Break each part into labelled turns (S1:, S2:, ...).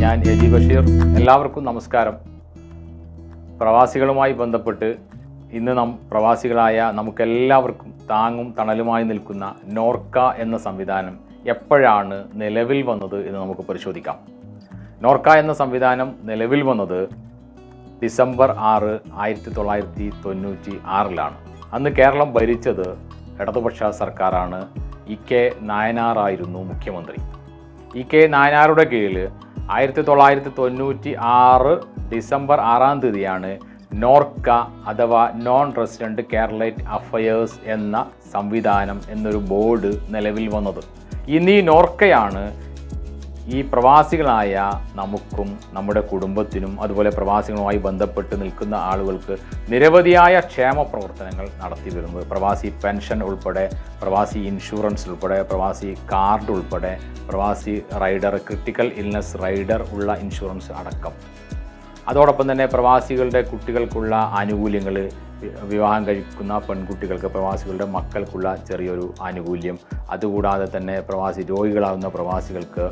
S1: ഞാൻ എജി ബഷീർ. എല്ലാവർക്കും നമസ്കാരം. പ്രവാസികളുമായി ബന്ധപ്പെട്ട് ഇന്ന് നാം പ്രവാസികളായ നമുക്കെല്ലാവർക്കും താങ്ങും തണലുമായി നിൽക്കുന്ന നോർക്ക എന്ന സംവിധാനം എപ്പോഴാണ് നിലവിൽ വന്നത് എന്ന് നമുക്ക് പരിശോധിക്കാം. നോർക്ക എന്ന സംവിധാനം നിലവിൽ വന്നത് ഡിസംബർ ആറ് ആയിരത്തി തൊള്ളായിരത്തി തൊണ്ണൂറ്റി ആറിലാണ് അന്ന് കേരളം ഭരിച്ചത് ഇടതുപക്ഷ സർക്കാരാണ് ഇ കെ നായനാറായിരുന്നു മുഖ്യമന്ത്രി. ഇ കെ നായനാറുടെ കീഴിൽ ആയിരത്തി തൊള്ളായിരത്തി തൊണ്ണൂറ്റി ആറ് ഡിസംബർ ആറാം തീയതിയാണ് നോർക്ക അഥവാ നോൺ റെസിഡന്റ് കേരളൈറ്റ് അഫയേഴ്സ് എന്ന സംവിധാനം എന്നൊരു ബോർഡ് നിലവിൽ വന്നത്. ഇന്ന് ഈ നോർക്കയാണ് ഈ പ്രവാസികളായ നമുക്കും നമ്മുടെ കുടുംബത്തിനും അതുപോലെ പ്രവാസികളുമായി ബന്ധപ്പെട്ട് നിൽക്കുന്ന ആളുകൾക്ക് നിരവധിയായ ക്ഷേമ പ്രവർത്തനങ്ങൾ നടത്തി വരുന്നത്. പ്രവാസി പെൻഷൻ ഉൾപ്പെടെ പ്രവാസി ഇൻഷുറൻസ് ഉൾപ്പെടെ പ്രവാസി കാർഡ് ഉൾപ്പെടെ പ്രവാസി റൈഡർ ക്രിട്ടിക്കൽ ഇൽനസ് റൈഡർ ഉള്ള ഇൻഷുറൻസ് അടക്കം. അതോടൊപ്പം തന്നെ പ്രവാസികളുടെ കുട്ടികൾക്കുള്ള ആനുകൂല്യങ്ങൾ വിവാഹം കഴിക്കുന്ന പെൺകുട്ടികൾക്ക് പ്രവാസികളുടെ മക്കൾക്കുള്ള ചെറിയൊരു ആനുകൂല്യം. അതുകൂടാതെ തന്നെ പ്രവാസി രോഗികളാകുന്ന പ്രവാസികൾക്ക്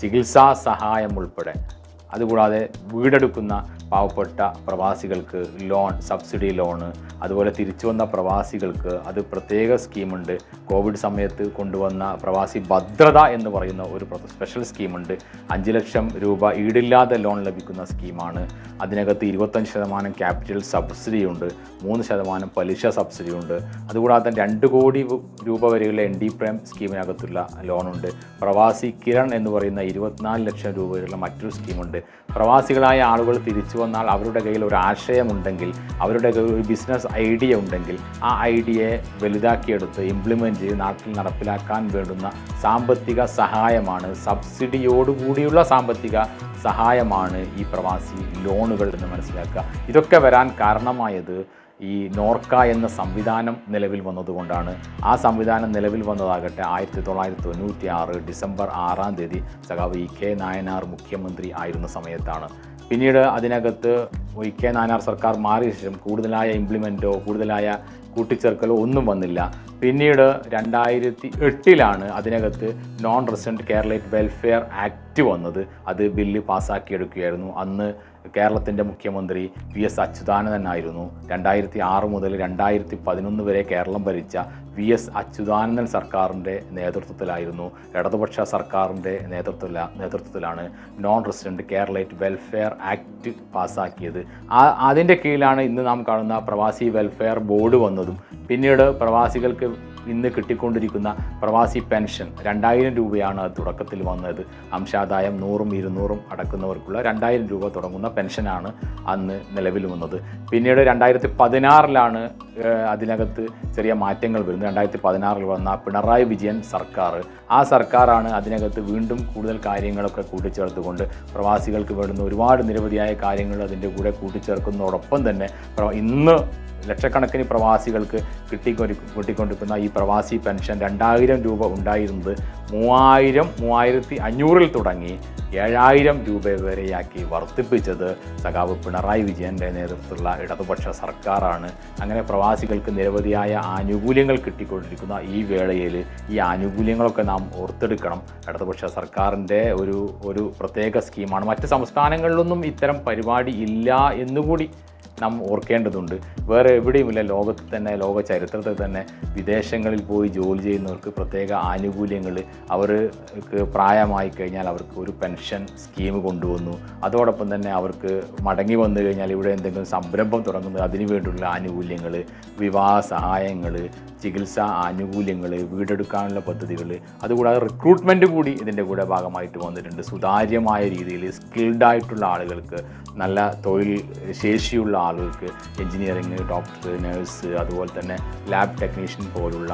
S1: ചികിത്സാ സഹായം ഉൾപ്പെടെ. അതുകൂടാതെ വീടെടുക്കുന്ന പാവപ്പെട്ട പ്രവാസികൾക്ക് ലോൺ സബ്സിഡി ലോണ് അതുപോലെ തിരിച്ചു വന്ന പ്രവാസികൾക്ക് അത് പ്രത്യേക സ്കീമുണ്ട്. കോവിഡ് സമയത്ത് കൊണ്ടുവന്ന പ്രവാസി ഭദ്രത എന്ന് പറയുന്ന ഒരു സ്പെഷ്യൽ സ്കീമുണ്ട്. അഞ്ച് ലക്ഷം രൂപ ഈടില്ലാതെ ലോൺ ലഭിക്കുന്ന സ്കീമാണ്. അതിനകത്ത് ഇരുപത്തഞ്ച് ശതമാനം ക്യാപിറ്റൽ സബ്സിഡി ഉണ്ട് മൂന്ന് ശതമാനം പലിശ സബ്സിഡി ഉണ്ട് അതുകൂടാതെ രണ്ട് കോടി രൂപ വരെയുള്ള എൻ ഡി പ്രേം സ്കീമിനകത്തുള്ള ലോണുണ്ട്. പ്രവാസി കിരൺ എന്ന് പറയുന്ന ഇരുപത്തിനാല് ലക്ഷം രൂപ വരെയുള്ള മറ്റൊരു സ്കീമുണ്ട്. പ്രവാസികളായ ആളുകൾ തിരിച്ചു വന്നാൽ അവരുടെ കയ്യിൽ ഒരു ആശയമുണ്ടെങ്കിൽ അവരുടെ ഒരു ബിസിനസ് ഐഡിയ ഉണ്ടെങ്കിൽ ആ ഐഡിയയെ വലുതാക്കിയെടുത്ത് ഇംപ്ലിമെന്റ് ചെയ്ത് നാട്ടിൽ നടപ്പിലാക്കാൻ വേണ്ടുന്ന സാമ്പത്തിക സഹായമാണ് സബ്സിഡിയോടുകൂടിയുള്ള സാമ്പത്തിക സഹായമാണ് ഈ പ്രവാസി ലോണുകൾ എന്ന് മനസ്സിലാക്കുക. ഇതൊക്കെ വരാൻ കാരണമായത് ഈ നോർക്ക എന്ന സംവിധാനം നിലവിൽ വന്നതുകൊണ്ടാണ്. ആ സംവിധാനം നിലവിൽ വന്നതാകട്ടെ ആയിരത്തി തൊള്ളായിരത്തി തൊണ്ണൂറ്റി ആറ് ഡിസംബർ ആറാം തീയതി സഖാവ് ഇ കെ നായനാർ മുഖ്യമന്ത്രി ആയിരുന്ന സമയത്താണ്. പിന്നീട് അതിനകത്ത് ഇ കെ നായനാർ സർക്കാർ മാറിയ ശേഷം കൂടുതലായ ഇംപ്ലിമെന്റോ കൂടുതലായ കൂട്ടിച്ചേർക്കലോ ഒന്നും വന്നില്ല. പിന്നീട് രണ്ടായിരത്തി എട്ടിലാണ് അതിനകത്ത് non resident Keralite welfare act വന്നത്. അത് ബില്ല് പാസ്സാക്കിയെടുക്കുകയായിരുന്നു. അന്ന് കേരളത്തിന്റെ മുഖ്യമന്ത്രി വി എസ് അച്യുതാനന്ദനായിരുന്നു. രണ്ടായിരത്തി ആറ് മുതൽ രണ്ടായിരത്തി പതിനൊന്ന് വരെ കേരളം ഭരിച്ച വി എസ് അച്യുതാനന്ദൻ സർക്കാരിന്റെ നേതൃത്വത്തിലായിരുന്നു. ഇടതുപക്ഷ സർക്കാരിന്റെ നേതൃത്വ നേതൃത്വത്തിലാണ് non resident Keralite welfare act പാസ്സാക്കിയത് ആ അതിന്റെ കീഴിലാണ് ഇന്ന് നാം കാണുന്ന പ്രവാസി വെൽഫെയർ ബോർഡ് വന്നതും. പിന്നീട് പ്രവാസികൾക്ക് ഇന്ന് കിട്ടിക്കൊണ്ടിരിക്കുന്ന പ്രവാസി പെൻഷൻ രണ്ടായിരം രൂപയാണ് തുടക്കത്തിൽ വന്നത്. അംശാദായം നൂറും ഇരുന്നൂറും അടക്കുന്നവർക്കുള്ള രണ്ടായിരം രൂപ തുടങ്ങുന്ന പെൻഷനാണ് അന്ന് നിലവിൽ വന്നത്. പിന്നീട് രണ്ടായിരത്തി പതിനാറിലാണ് അതിനകത്ത് ചെറിയ മാറ്റങ്ങൾ വരുന്നത്. രണ്ടായിരത്തി പതിനാറിൽ വന്ന പിണറായി വിജയൻ സർക്കാർ. ആ സർക്കാരാണ് അതിനകത്ത് വീണ്ടും കൂടുതൽ കാര്യങ്ങളൊക്കെ കൂട്ടിച്ചേർത്തുകൊണ്ട് പ്രവാസികൾക്ക് വേണ്ടുന്ന ഒരുപാട് നിരവധിയായ കാര്യങ്ങൾ അതിന്റെ കൂടെ കൂട്ടിച്ചേർക്കുന്നതോടൊപ്പം തന്നെ ഇന്ന് ലക്ഷക്കണക്കിന് പ്രവാസികൾക്ക് കിട്ടിക്കൊരു കിട്ടിക്കൊണ്ടിരിക്കുന്ന ഈ പ്രവാസി പെൻഷൻ രണ്ടായിരം രൂപ ഉണ്ടായിരുന്നത് മൂവായിരം മൂവായിരത്തി അഞ്ഞൂറിൽ തുടങ്ങി ഏഴായിരം രൂപ വരെയാക്കി വർദ്ധിപ്പിച്ചത് സഖാവ് പിണറായി വിജയന്റെ നേതൃത്വത്തിലുള്ള ഇടതുപക്ഷ സർക്കാരാണ്. അങ്ങനെ പ്രവാസികൾക്ക് നിരവധിയായ ആനുകൂല്യങ്ങൾ കിട്ടിക്കൊണ്ടിരിക്കുന്ന ഈ വേളയിൽ ഈ ആനുകൂല്യങ്ങളൊക്കെ നാം ഓർത്തെടുക്കണം. ഇടതുപക്ഷ സർക്കാരിന്റെ ഒരു ഒരു പ്രത്യേക സ്കീമാണ്. മറ്റ് സംസ്ഥാനങ്ങളിലൊന്നും ഇത്തരം പരിപാടി ഇല്ല എന്നുകൂടി നാം ഓർക്കേണ്ടതുണ്ട്. വേറെ എവിടെയുമില്ല ലോകത്ത് തന്നെ ലോക ചരിത്രത്തിൽ തന്നെ വിദേശങ്ങളിൽ പോയി ജോലി ചെയ്യുന്നവർക്ക് പ്രത്യേക ആനുകൂല്യങ്ങൾ അവർക്ക് പ്രായമായി കഴിഞ്ഞാൽ അവർക്ക് ഒരു പെൻഷൻ സ്കീം കൊണ്ടുവന്നു. അതോടൊപ്പം തന്നെ അവർക്ക് മടങ്ങി വന്നു കഴിഞ്ഞാൽ ഇവിടെ എന്തെങ്കിലും സംരംഭം തുടങ്ങുന്നത് അതിനു വേണ്ടിയുള്ള ആനുകൂല്യങ്ങൾ വിവാഹ സഹായങ്ങൾ ചികിത്സാ ആനുകൂല്യങ്ങൾ വീടെടുക്കാനുള്ള പദ്ധതികൾ അതുകൂടാതെ റിക്രൂട്ട്മെന്റ് കൂടി ഇതിന്റെ കൂടെ ഭാഗമായിട്ട് വന്നിട്ടുണ്ട്. സുതാര്യമായ രീതിയിൽ സ്കിൽഡായിട്ടുള്ള ആളുകൾക്ക് നല്ല തൊഴിൽ ശേഷിയുള്ള ആളുകൾക്ക് എഞ്ചിനീയറിങ് ഡോക്ടർ നേഴ്സ് അതുപോലെ തന്നെ ലാബ് ടെക്നീഷ്യൻ പോലുള്ള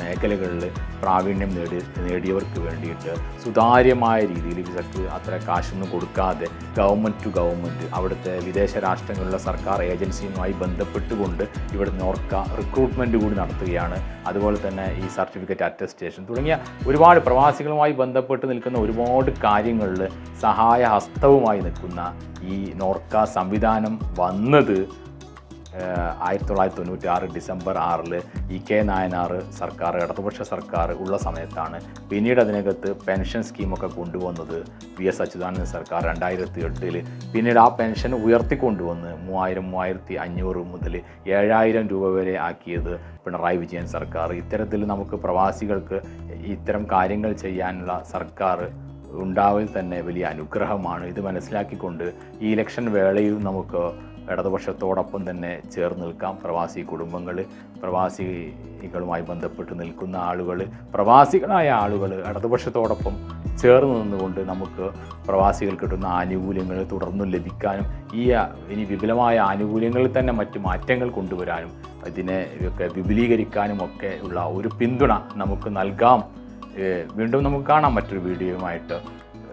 S1: മേഖലകളിൽ പ്രാവീണ്യം നേടി നേടിയവർക്ക് വേണ്ടിയിട്ട് സുതാര്യമായ രീതിയിൽ ഇവർക്ക് അത്ര കാശൊന്നും കൊടുക്കാതെ ഗവൺമെന്റ് ടു ഗവൺമെന്റ് അവിടുത്തെ വിദേശ രാഷ്ട്രങ്ങളിലെ സർക്കാർ ഏജൻസിയുമായി ബന്ധപ്പെട്ടുകൊണ്ട് ഇവിടെ നോർക്ക റിക്രൂട്ട്മെന്റ് കൂടി നടത്തുകയാണ്. അതുപോലെ തന്നെ ഈ സർട്ടിഫിക്കറ്റ് അറ്റസ്റ്റേഷൻ തുടങ്ങിയ ഒരുപാട് പ്രവാസികളുമായി ബന്ധപ്പെട്ട് നിൽക്കുന്ന ഒരുപാട് കാര്യങ്ങളിൽ സഹായ ഹസ്തവുമായി നിൽക്കുന്ന ഈ നോർക്ക സംവിധാനം വന്നത് ആയിരത്തി തൊള്ളായിരത്തി തൊണ്ണൂറ്റി ആറ് ഡിസംബർ ആറിൽ ഇ കെ നായനാർ സർക്കാർ ഇടതുപക്ഷ സർക്കാർ ഉള്ള സമയത്താണ്. പിന്നീട് അതിനകത്ത് പെൻഷൻ സ്കീമൊക്കെ കൊണ്ടുവന്നത് വി എസ് അച്യുതാനന്ദ സർക്കാർ രണ്ടായിരത്തി എട്ടിൽ പിന്നീട് ആ പെൻഷൻ ഉയർത്തിക്കൊണ്ടുവന്ന് മൂവായിരം മൂവായിരത്തി അഞ്ഞൂറ് മുതൽ ഏഴായിരം രൂപ വരെ ആക്കിയത് പിണറായി വിജയൻ സർക്കാർ. ഇത്തരത്തിൽ നമുക്ക് പ്രവാസികൾക്ക് ഇത്തരം കാര്യങ്ങൾ ചെയ്യാനുള്ള സർക്കാർ ഉണ്ടാവൽ തന്നെ വലിയ അനുഗ്രഹമാണ്. ഇത് മനസ്സിലാക്കിക്കൊണ്ട് ഈ ഇലക്ഷൻ വേളയിൽ നമുക്ക് ഇടതുപക്ഷത്തോടൊപ്പം തന്നെ ചേർന്ന് നിൽക്കാം. പ്രവാസി കുടുംബങ്ങൾ പ്രവാസികളുമായി ബന്ധപ്പെട്ട് നിൽക്കുന്ന ആളുകൾ പ്രവാസികളായ ആളുകൾ ഇടതുപക്ഷത്തോടൊപ്പം ചേർന്ന് നിന്നുകൊണ്ട് നമുക്ക് പ്രവാസികൾ കിട്ടുന്ന ആനുകൂല്യങ്ങൾ തുടർന്നും ലഭിക്കാനും ഈ ഇനി വിപുലമായ ആനുകൂല്യങ്ങളിൽ തന്നെ മറ്റ് മാറ്റങ്ങൾ കൊണ്ടുവരാനും ഇതിനെ ഒക്കെ വിപുലീകരിക്കാനും ഒക്കെ ഉള്ള ഒരു പിന്തുണ നമുക്ക് നൽകാം. വീണ്ടും നമുക്ക് കാണാം മറ്റൊരു വീഡിയോയുമായിട്ട്.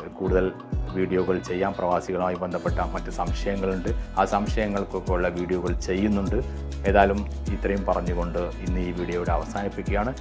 S1: കൂടുതൽ വീഡിയോകൾ ചെയ്യാം. പ്രവാസികളുമായി ബന്ധപ്പെട്ട മറ്റ് സംശയങ്ങളുണ്ട്. ആ സംശയങ്ങൾക്കൊക്കെ ഉള്ള വീഡിയോകൾ ചെയ്യുന്നുണ്ട്. ഏതായാലും ഇത്രയും പറഞ്ഞുകൊണ്ട് ഇന്ന് ഈ വീഡിയോയുടെ അവസാനിപ്പിക്കുകയാണ്.